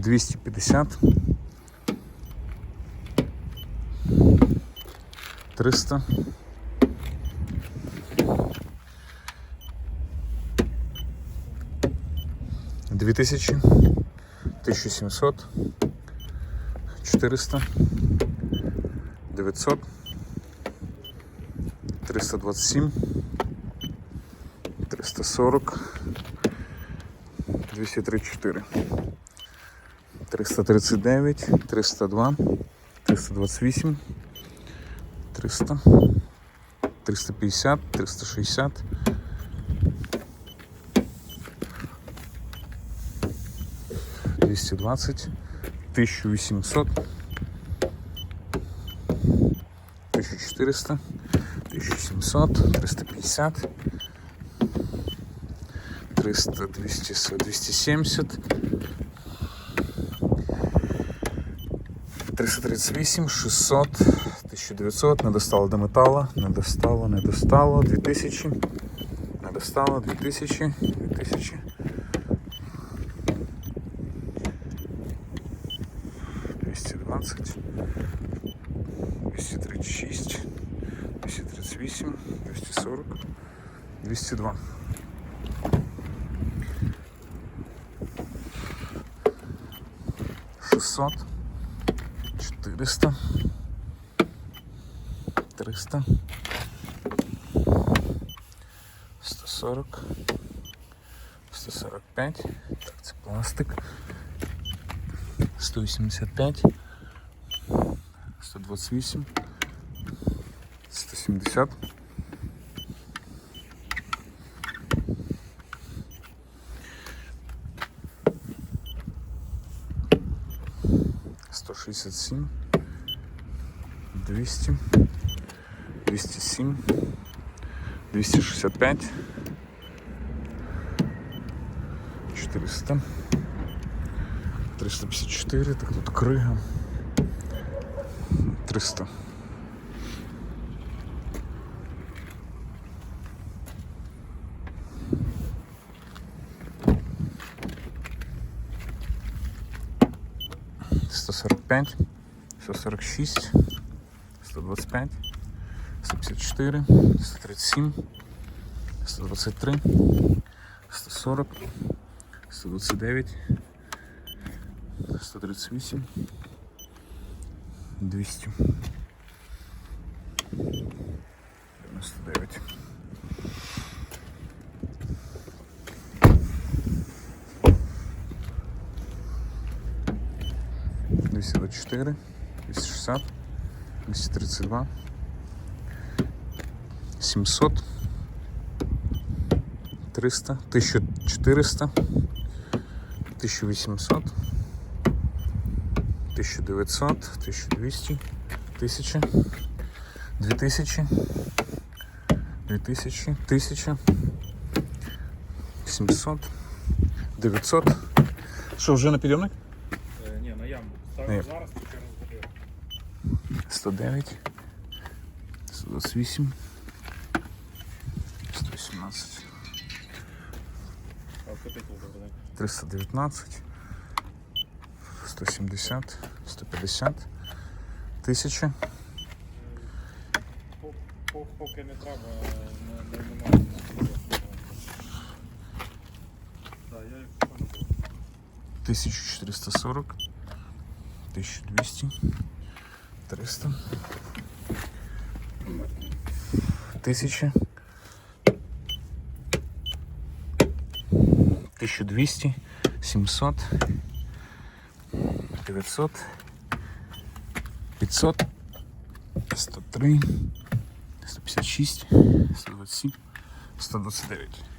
250, 300, 2000, 1700, 400, 900, 327, 340, 234, 339, 302, 328, 300, 350, 360, 220, 1800, 1400, 1700, 350, 300, 200, 270, 338, 600, 1900, не достало до металу, не достало, не достало, 2000, не достало, 2000, 2000. 220, 236, 238, 240, 202. Шестьсот, четыреста, триста, сто сорок, сто сорок. Пять. Так, це пластик. 185, 128, 170, 167, 200, 207, 265, 400. 354, так тут крига. 300. Сто сорок пять, сто сорок шесть, сто двадцать пять, сто пятьдесят четыре, сто тридцать семь, сто двадцать три, сто сорок, сто двадцать девять. 138, 200, 99. Двести двадцать четыре, двести шестьдесят, двести тридцать два, семьсот, триста, тысяча четыреста, тысяча восемьсот. 1900, 1200, 1000, 2000, 2000, 1000, 700, 900. Що, вже на підйомник? Е, Ні, на яму. Ні. Ставимо зараз, тільки розбудив. 109, 128, 118, А потикав буде. 319, 170, 150, 1000, По- по- Поки не треба, не, не, немає. Так, я їх понял. 1440, 1200, 300, 1000, 1200, 700, 900, 500, 103, 156, 127, 129.